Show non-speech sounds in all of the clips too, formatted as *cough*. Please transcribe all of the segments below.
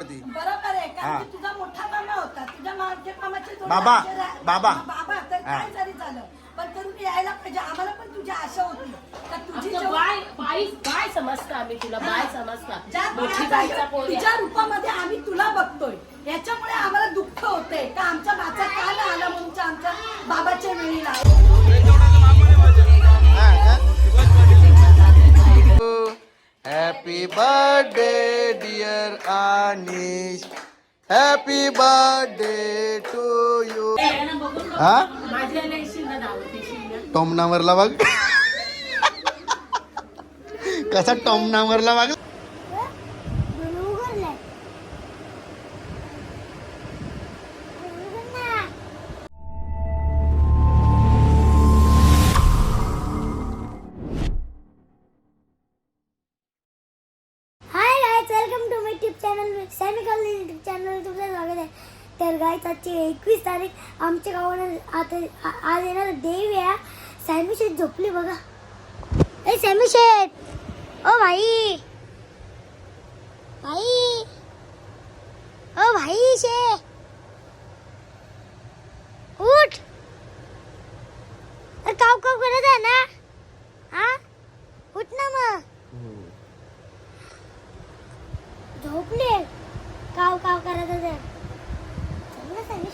बरोबर आहे हा. कारण की तुझा मोठा मामा होता तुझ्या माझ्या मामाचे दोन बाबा, भाचे रा- बाबा. बाबा तर हा. काय जरी झालं पण यायला पाहिजे आम्हाला पण तुझी आशा होती तर तुझी आमचं जेव्हा- बाय समजता आम्ही तुला बाय समजता ज्या बाळाचा पोर आहे. तुझ्या रूपामध्ये आम्ही तुला बघतोय याच्यामुळे आम्हाला दुःख होते का आमच्या बाचा का नाही आला म्हणून आमच्या बाबाच्या वेळीला happy birthday dear Anish happy birthday to you. हा? टॉमनावरला बघ. *laughs* कसा टॉमनावरला बघ. आजची एकवीस तारीख आमच्या गावाला आता आज येणार देव या सॅमी शेठ झोपली बघा. ए सॅमी शेठ. ओ भाई. भाई. ओ भाई शे. उठ. काव काव करत आहे ना? हा? उठ ना मग. झोपले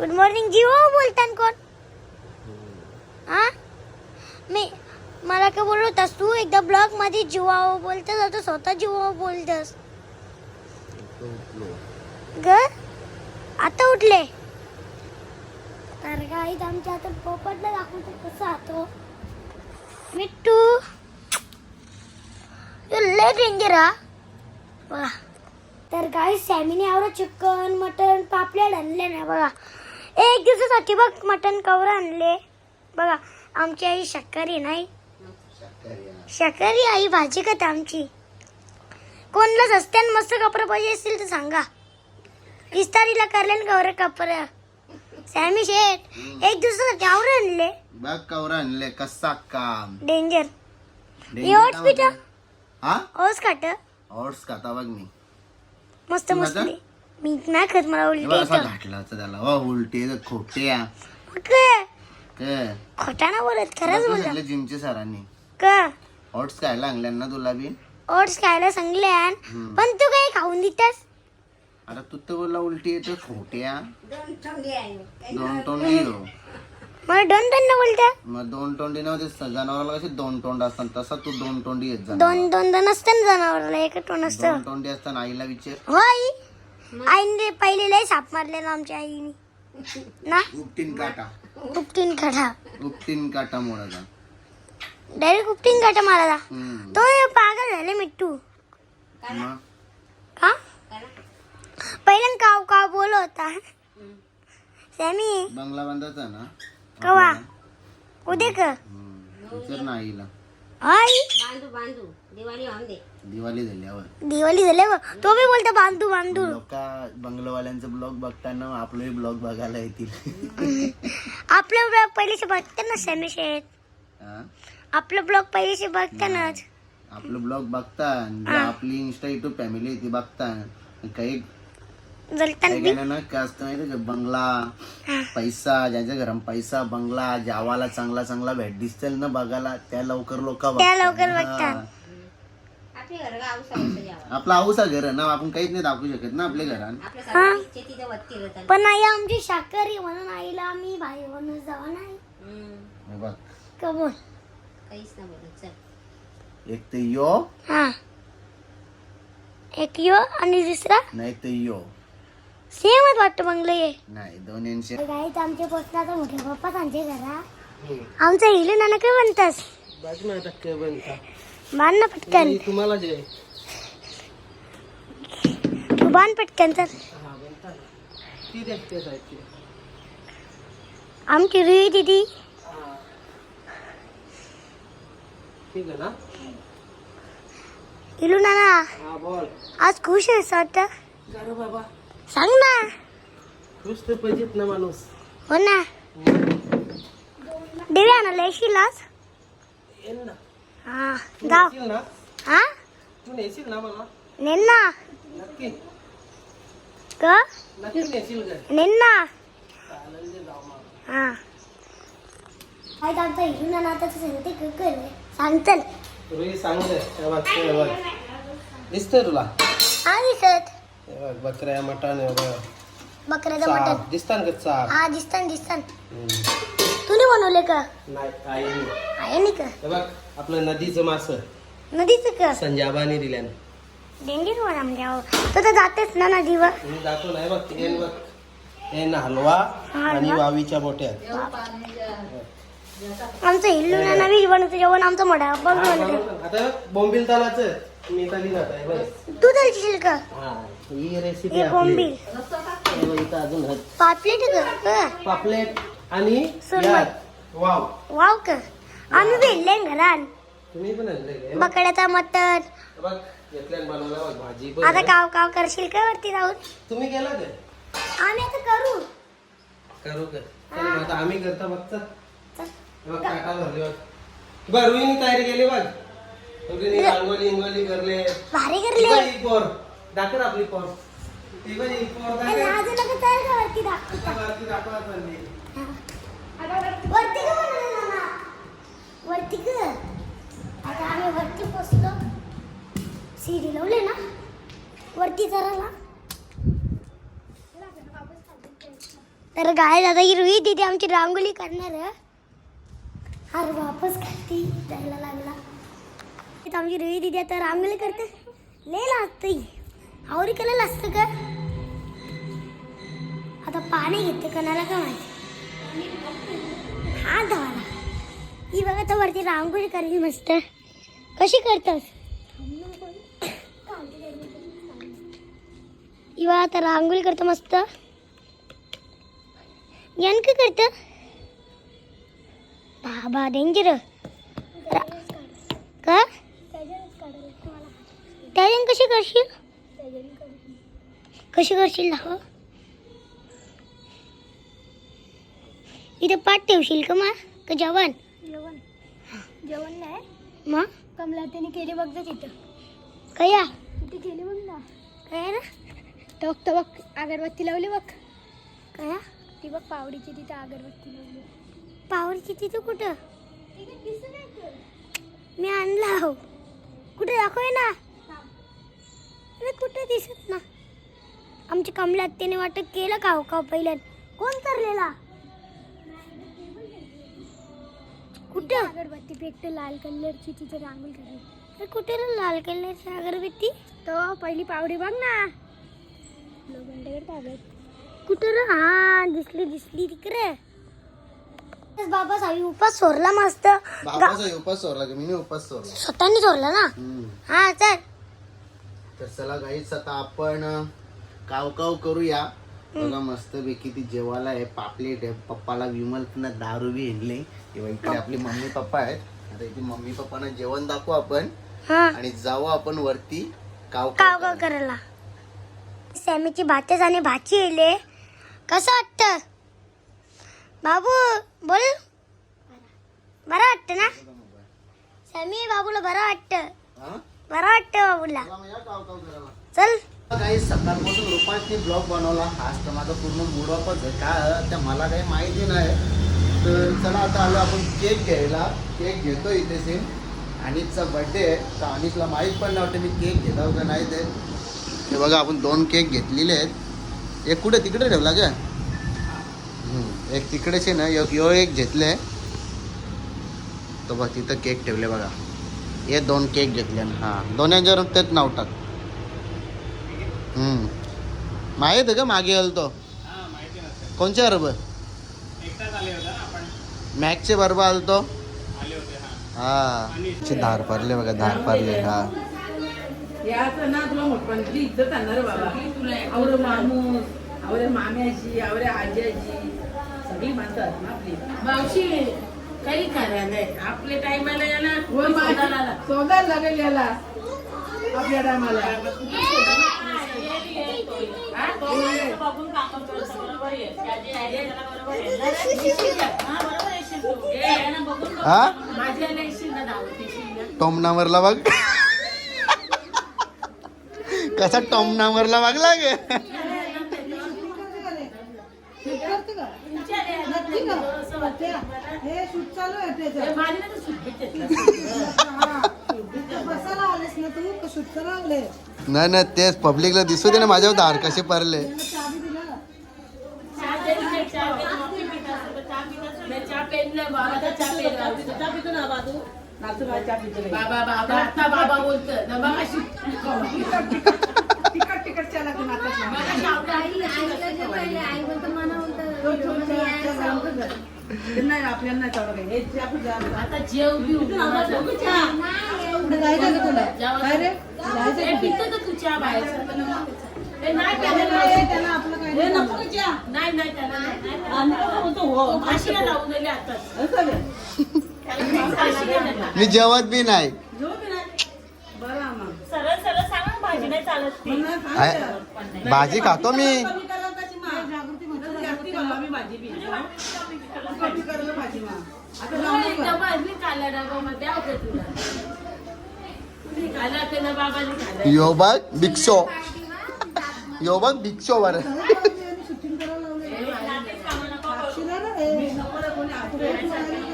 गुड मॉर्निंग जीव बोलतान कोण? हा? मी मला काय बोलत होतास तू? एकदा ब्लॉगमध्ये जीवाव बोलतस आता स्वतः जीवाव बोलतस. ग आता उठले? तर गाईत आमच्या आता पोपटला दाखवतो कसं आतो मिट्टू. लय डेंजर हा. तर गाई सॅमीने आवडा चिकन मटन पापलेट आणले ना बघा. एक दिवसासाठी बघ मटन कवर आणले. बघा आमची आई शाकाहारी नाही. शाकाहारी आई भाजी का आमची. कोणला सस्त्यान मस्त कपडे पाहिजे असतील तर सांगा. इस्तारीला करले कवर कपडे सॅमी शेठ एक दिवसासाठी आवडे आणले. बघ कवर आणले. कसा काम. डेंजर. एवढ काय पिठा? हा? ओस खाट ओट्स खाता बघ मी. मस्त मस्त खाता? मी नाही खात मला उलटी येतं. घाटला होता त्याला. वा उलटे खोटे काय? काय? खोटा ना बोलत खरंच बोलत. सांगितलं जिमच्या सरांनी. का? ओट्स खायला आणल्या ना तुला बी? ओट्स खायला सांगले. पण तू काही खाऊन देतेस? अरे तू तर बोलला उलटी येतो खोट्या. दोन तोंडी हो मला दोन दोन ना बोलते? मग दोन तोंडी नव्हते जनावराला कसे दोन तोंड असतात तसा तू दोन तोंडी येत जा दोन दोन दोन असतं ना जनावरला एक टोन असतं. दोन तोंडी असताना आईला विचार. होय. आईने पहिले लय साप मारलेला आमच्या आईने. ना? उपटीन काटा. उपटीन काटा. उपटीन काटा मोडाचा डायरेक्ट उपटीन काटा मारायला. तो पागल झाले मिट्टू. का? पहिल्यांदा काव काव बोल होता. सॅमी. बंगला बांधायचा ना? कवा? उद्या का हम्म. विचार ना आईला. आई. बांधू बांधू. दिवाळी होऊन दे. दिवाळी झाल्यावर. दिवाळी झाले बघ. तो बी बोलतो बांधू बांधू. लोक बंगलोवाल्यांचा ब्लॉग बघताना आपले ब्लॉग बघायला येतील. *laughs* आपलं ब्लॉग पहिलेचे बघते ना सॅमी शेठ. हा? आपलं ब्लॉग पहिलेचे बघतानाच आपलं ब्लॉग बघता जे आपली इंस्टा युट्यूब फॅमिली ती बघता. काही जलतान काही बी? गाण्यांना काय असतं माहिती का? बंगला पैसा ज्यांच्या घरात पैसा बंगला जावाला चांगला चांगला भेट दिसतील ना बघायला त्या लवकर लोक त्या लवकर बघतात. घर गाव आपला हाऊसा घर आहे ना आपण काहीच नाही दाखवू शकत ना आपल्या घरात. आपल्या सगळ्यांची तिथे वत्ती होतात पण आई आमची शाकाहारी म्हणून आईला आम्ही भाई म्हणून जावा नाही. हे बघ. का बोल चल. एक ते यो. हा. एक यो आणि दुसरा? नाही ते यो. सेमच वाटतं बंगलं हे नाही दोन यांचे गाईत आमचे पोचला आता मोठे पप्पा त्यांचे घरा आमचं हिल नाना काय म्हणतास बांध ना पटकन. तुम्हाला जे बांध पटकन तर ती आमची रुई दिदी. ठीक आहे ना? इलू नाना बोल. आज खुश आहेस वाटतं? बाबा. सांग ना. खुश तर पाहिजेत ना माणूस. हो ना. देवी आणायला येशील आज? येईल ना. जाऊ येशील ना हा तू नेशील ना मला नेन ना नक्की क नक्की नेशील का नेन ना चालेल दे जाऊ मग हा काय आता सांगते क कर सांग चल रोही सांग दे हे बघ हे बघ दिसतंय तुला हा दिसत हे बघ बकऱ्या मटण हे बघ बकऱ्याचं चाप मटण दिसतान का चाप हा दिसतान दिसतान हम्म. बनवले का नाही का हे बघ आपलं नदीचं मास. नदीचं का संजाबाने दिल्यानं. डेंजर वर तो तर जातेच ना नदीवर. मी जातो नाही बघ हे बघ. हे ना हलवा आणि वावीच्या बोट्यात आमचं इल्लू नाना वीज बनवतो जेवण आमचं मोठा बघ. आता बोंबील तालाचं. मी ताली जात आहे बघ तू चालशील का? हा ही रेसिपी हे आपली. बोंबील. हे बघ, इथं अजून आहेत. पापलेट पापलेट आणि सुरमई. यात वाव. वाव का? आम्ही भेटले घरात. तुम्ही पण बकड्याचा मटण. बघ घेतल्यान बनवला बघ भाजी पण. आता. काव काव करशील का वरती जाऊन? तुम्ही गेला का? आम्ही आता करू. करू का? चल मग आता आम्ही करता. हे बघ भरले बघ. बरं रुईनी तयारी केली बघ. रुईनी रांगोली इंगोली करले. भारी ती करले. ही पोर. दाखव आपली पोर. ती ही पोर दाखव. लाजू नका चल का वरती दाखव. वरती दाखव चालली. वरती का? वरती ग आता आम्ही वरती पोचलो. सीडी लावले ना? वरती चराला तर गाय दादा ही तिथे दिदी आमची रांगोळी करणार आहे. अरे वापस खाती जायला लागला. इथं आमची रुई दिदी आता रांगोळी करते. लय लागते आवरी केलेलं असतं का? आता पाणी घेते कणाला का माहिती? हा धावाला. ही बघा तर वरती रांगोळी करायची मस्त. कशी करतस? इवा आता रांगोळी करतो मस्त. यान का करत. बाबा डेंजर का? त्याजन कशी करशील? कशी करशील दाखव. इथं पाठ ठेवशील का मग का जवान? जेवण. जेवण नाही. मग? कमला त्याने केली बघ जा तिथं कया? तिथे केली बघ ना. काय ना? तो बघ तो बघ अगरबत्ती लावली बघ. कया? ती बघ पावडीची तिथं अगरबत्ती लावली. पावरची तिथं कुठं? मी आणला हो. कुठे दाखव ना. अरे कुठे दिसत ना? आमच्या कमल्यात त्याने वाटत केलं का हो का पहिल्यान कोण करलेला? कुठं? अगरबत्ती पेटते लाल कलरची तिथे रांगोळी अरे कुठे रे लाल कलरची अगरबत्ती तो पहिली पावडी बघ ना. लोखंडाकडे कुठं रे? हा दिसली दिसली तिकडे. बाबा साई उपास सोरला मस्त. बाबाचा उपास की मी उपास सोडला स्वतःनी सोरला ना. हा चल. तर चला गाईच आता आपण काव काव करूया. बघा मस्त पैकी ती जेवायला आहे पापलेट आहे. पप्पाला विमल पुन्हा दारू बी आणले. तेव्हा इकडे आपली मम्मी पप्पा आहेत. आता इथे मम्मी पप्पांना जेवण दाखवू आपण. हा. आणि जाऊ आपण वरती काव काव काव काव करायला. सॅमीची भातच आणि भाची येले कसं वाटतं? बाबू बोल. बरं वाटतं ना? सॅमी बाबूला बरं वाटतं? बरं वाटतं बाबूला. चला. काही सकाळपासून रुपांनी ब्लॉग बनवला. आज तर माझा पूर्ण मूड ऑफच आहे. काय त्या मला काही माहिती नाही. तर चला आता आलो आपण केक घ्यायला. केक घेतो इथे सेम अनिसचा बर्थडे आहे. तर अनिशला माहीत पण नव्हतं मी केक घेतो का नाही ते. हे बघा आपण दोन केक घेतलेले आहेत. एक कुठे? तिकडे ठेवला का? एक तिकडेच आहे ना. एक यो एक घेतले. तो बघ तिथं केक ठेवले बघा. हे दोन केक घेतले. ना हां दोन्हींच्यावर तेच नाव टाक. माहीत आहे का? मागे आलो तो. कोणच्या बरोबर? मॅचचे बरोबर आलो तो. हा. चे धार पारले बघा धार पारले हा. याचं ना तुला मोठपणाची इज्जत आणणार रे बाबा. आवरे आवरे माम्याची आवरे आज्याची. सगळी माणसं आहेत ना आपली. मावशी काही करा नाही. आपल्या टायमाला लागेल याला. आपल्या टायमाला. हा? माझ्याला येशील ना दावत येशील ना टॉमनावरला बघ. कसा टॉमनावरला वागला गे? हे शूट चालू आहे त्याच्यात. माझ्या ना सुट्टीत येतलं. हा. इथं बसायला आलेस ना तू का शूट करायला आले नाही नाही तेच पब्लिकला दिसू दे ना माझ्यावर दार कसे पडले बोलतं नाही. आपल्याला नाही आता जेव बिव जायचं का तुला? काय रे? जायचं? पितं का बाहेर? नाही त्याला आपलं काय नाही. नाही त्याला. फाशीला लावून दिले. मी जेवत बी नाही. भाजी खातो मा? जरा जास्ती बनवा, मी भाजी बी. कमी करायला भाजी मा. आता भिक्षो होय, नको. डबा तुला. तुम्ही बाबाने यो बघ यो बघ वर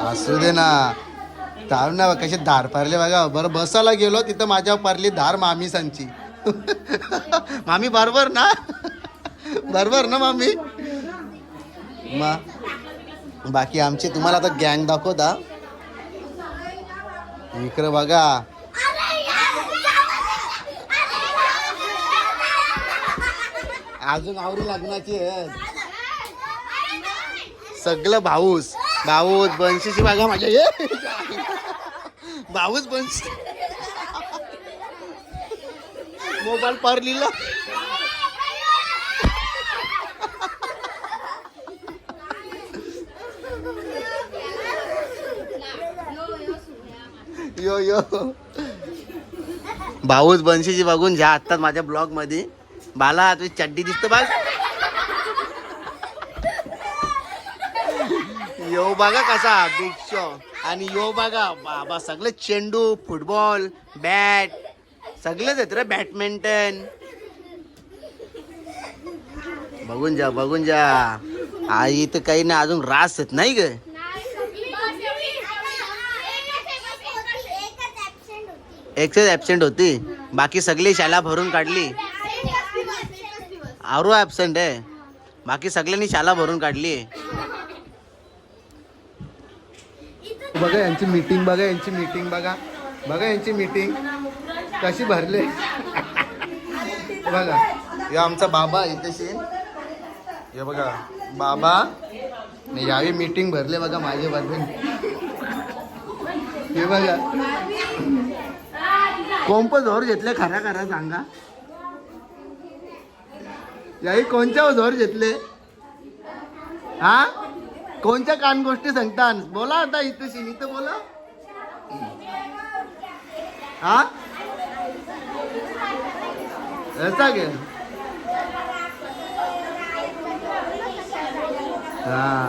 असू दे ना. धार ना कसे धार पारले बघा. बरं बसायला गेलो तिथं माझ्या पारली धार मामी सांची मामी बरोबर ना? बरोबर ना मामी? मा बाकी आमचे तुम्हाला आता गँग दाखवता. इकडे बघा. अजून आवरी लग्नाची आहेत. सगळं भाऊस. भाऊस बनशीची बघा माझ्या. ये भाऊस बनशी मोबाईल पर लिहिला. यो यो. भाऊच बनशीची बघून ज्या आत्ताच माझ्या ब्लॉगमध्ये बाला तुझी चड्डी दिसतो बघ यो बघा कसा बिग शो आणि यो बघा बाबा सगळे चेंडू फुटबॉल बॅट सगळेच आहेत रे बॅडमिंटन. बघून जा बघून जा. आई तर काही नाही अजून रास आहेत नाही ग. एकच ॲबसेंट होती. बाकी सगळी शाळा भरून काढली. आरो ॲबसेंट आहे. बाकी सगळ्यांनी शाळा भरून काढली. बघा यांची मीटिंग बघा यांची मीटिंग बघा. बघा यांची मीटिंग कशी भरले? बघा. हे आमचा बाबा इथे हे बघा. बाबा. यावेळी मीटिंग भरले बघा माझे बद्दल हे बघा. कोणपं जोर घेतले खरा खरा सांगा? याही कोणच्या जोर घेतले? हा? कोणत्या कान गोष्टी सांगता बोला आता इथं इथं बोला. हा? असा गे हा.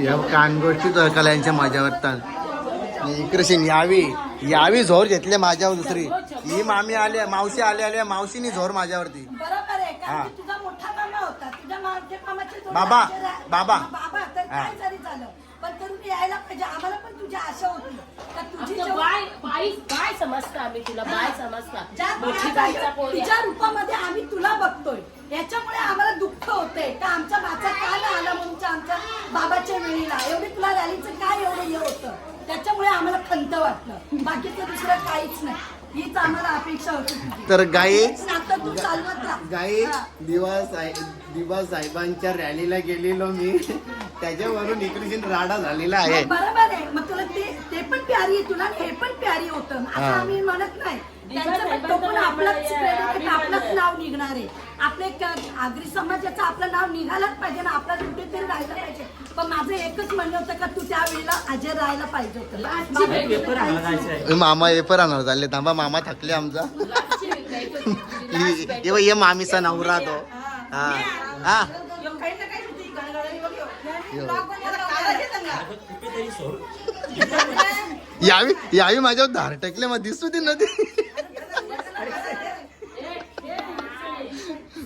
या कान गोष्टी तर यांच्या माझ्यावर वाटतात. इकडे शिन यावी यावी झोर घेतले माझ्यावर दुसरी. ही मामी आल्या मावशी आल्या आल्या मावशीनी झोर माझ्यावरती. हा. कारण की तुझा मोठा मामा होता. तुझ्या माझ्या मामाचे थोडे बाबा, बाबा. हा, बाबा तर. काय जरी झालं. पण तरी ते यायला पाहिजे. आम्हाला पण तुझी आशा होती. का तुझी आमचं जेव्हा- बाय बाई बाय समजता आम्ही तुला बाय समजता. मोठी पोरी रूपामध्ये आम्ही तुला बघतोय याच्यामुळे आम्हाला दुःख होते का आमच्या बाचा का नाही आला म्हणून आमच्या बाबाच्या वेळीला एवढी तुला रॅलीचं काय एवढं हे होतं त्याच्यामुळे आम्हाला अपेक्षा होती तुझी तर तू चालवत. गाई हा. दिवा साहेब दिवा साहेबांच्या रॅलीला गेलेलो मी त्याच्यावरून इकडे राडा झालेला आहे मग बरोबर आहे मग तुला ते ते पण प्यारी आहे तुला आणि हे पण प्यारी होतं असं हा. आम्ही म्हणत नाही त्यांचं पण तो पण आपलंच credit आहे, आपलंच नाव निघणार आहे. आपले क- आगरी समाजाचं आपलं नाव निघायलाच पाहिजे ना आपलं कुठेतरी राहायला पाहिजे. पण माझं एकच म्हणणं होतं का तू त्यावेळेला हजर राहायला पाहिजे होतं. मामा हे पण राहणार झाले. थांबा मामा थकले आमचा. *laughs* बघ, हे मामीचा नवरा तो. हा. हा. *laughs* यावी यावी माझ्यावर धार टेकले मग दिसू ते. इकडे बघ कसं वाटते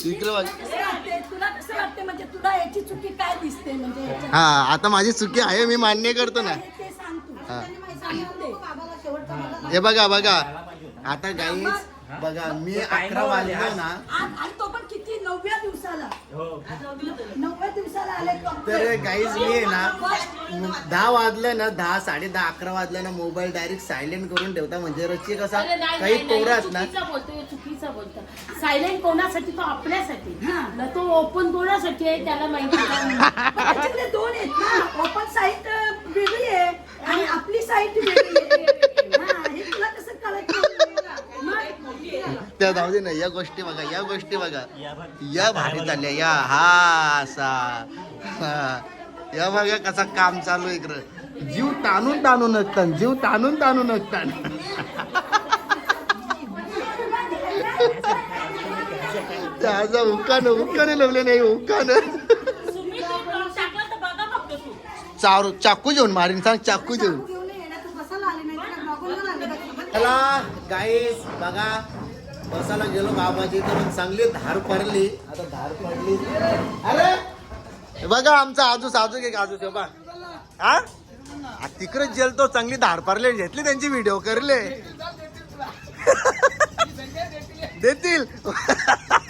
तुला कसं वाटते म्हणजे तुला याची चुकी काय दिसते? म्हणजे? हा आता माझी चुकी आहे मी मान्य करतो ना. ते सांग तू. हा. सांगून दे. हे बघा बघा. आता गाईच बघा मी अकरा वाजलो ना. आज- आणि तो पण किती? नवव्या दिवसाला. नवव्या दिवसाला आले तो. तर गाईज मी आहे ना दहा वाजलं ना दहा साडे दहा अकरा वाजलं ना मोबाईल डायरेक्ट सायलेंट करून ठेवता. म्हणजे रोजची कसा अरे नाही, काही नाही, पोरात ना चुकीचं बोलतोय चुकीचं बोलतो सायलेंट कोणासाठी? तो आपल्यासाठी. ना तो ओपन कोणासाठी आहे त्याला माहिती आहे. *laughs* पण त्याच्याकडे दोन आहेत ना. ओपन साईट वेगळी आहे आणि आपली साईट वेगळी आहे. हा, हे तुला कसं कळत त्या जाऊ दे ना या गोष्टी बघा या गोष्टी बघा. या भारी चालल्या या. हा असा. हा. या बघा कसा काम चालू आहे इकडं. जीव ताणून ताणून असतात जीव ताणून ताणून असतात *laughs* त्याचा हुक्कानं हुक्काने लावले नाही तू चारू चाकू घेऊन मारीन सांग चाकू घेऊन? चला गाईस बघा. बसायला गेलो बाबाची तर चांगली धार पडली. आता धार पडली. अरे! बघा आमचा आजूस आजू घे आजू ते बा हा? आ, तिकडे जेलतो चांगली धार पडले. घेतली त्यांची व्हिडिओ करले. *laughs* देतील. *laughs*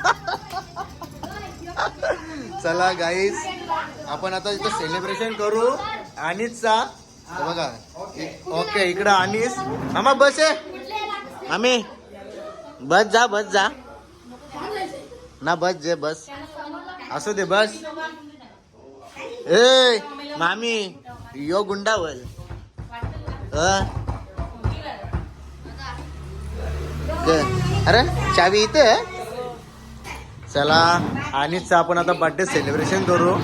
चला गाईस आपण आता इथं सेलिब्रेशन करू. अनिसचा बघा. ओके इकडं अनिस. मामा बस आहे आम्ही बस जा बस जा. ना बस जे बस. असू दे बस. ए मामी यो गुंडावल. अरे चावी इथे आहे? चला आणिच आपण आता बर्थडे सेलिब्रेशन करू.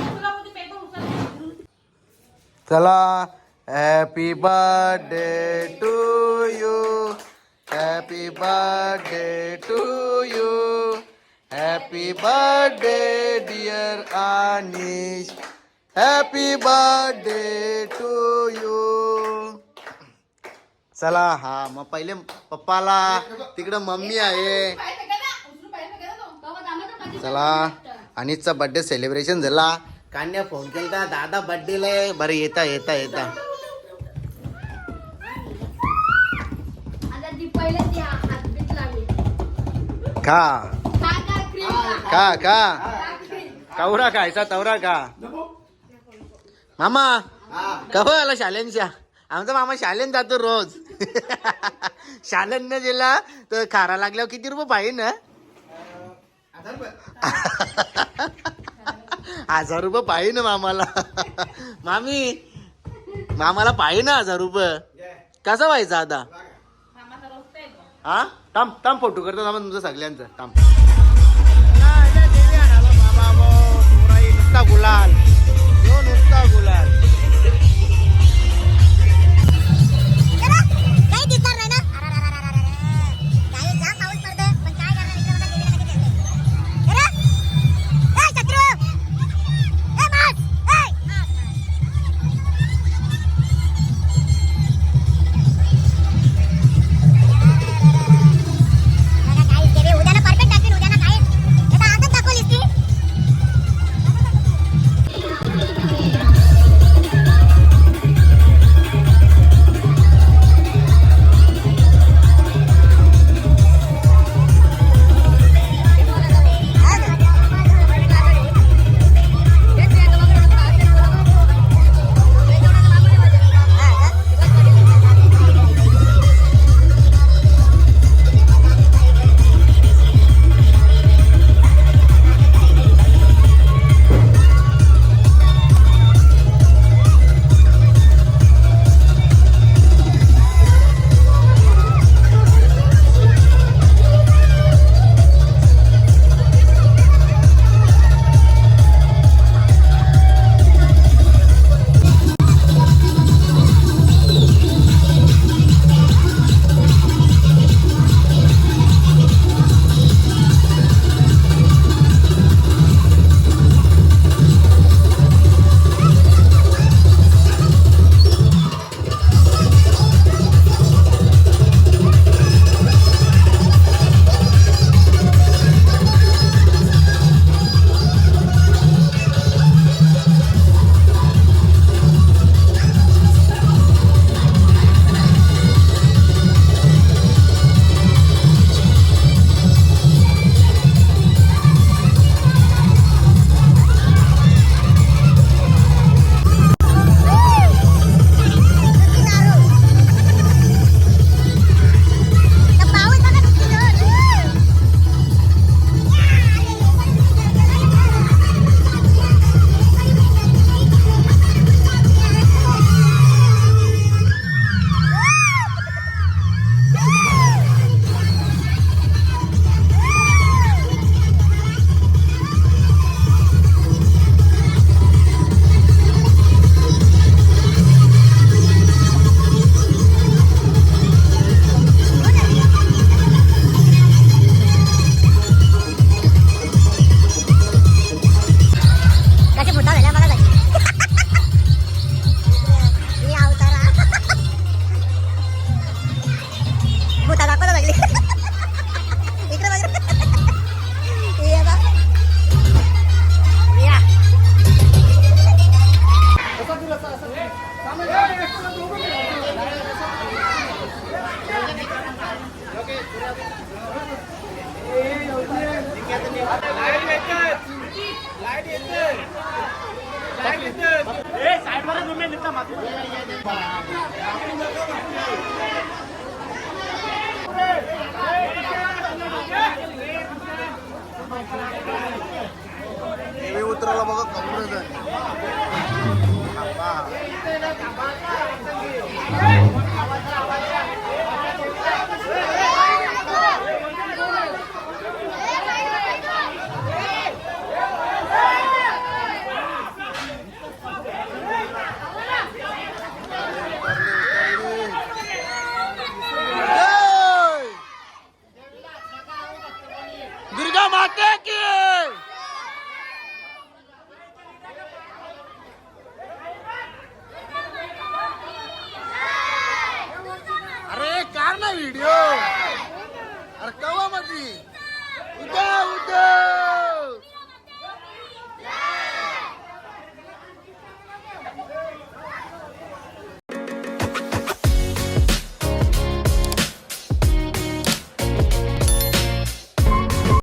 चला happy birthday to you happy birthday to you happy birthday dear Anish happy birthday to you चला हा मग पहिले पप्पाला तिकडं मम्मी आहे. चला. अनिशचा बर्थडे सेलिब्रेशन झाला. कान्या फोन केला दादा बर्थडेला आहे. बरं येता येता येता. खा. का का क्रीम का का कवरा खायचा तवरा का मामा कवा आला शालेनच्या? आमचा मामा शालेन जातो रोज. *laughs* शालेन न दिला तर खारा लागल्यावर किती रुपये पाहिजे ना? *laughs* हजार रुपये पाहिजे ना मामाला. *laughs* मामी मामाला पाहिजे ना हजार रुपये. कसा व्हायचा आता? हा? थांब थांब फोटो करतो थांबा तुमचं सगळ्यांचं. थांब. गुलाल.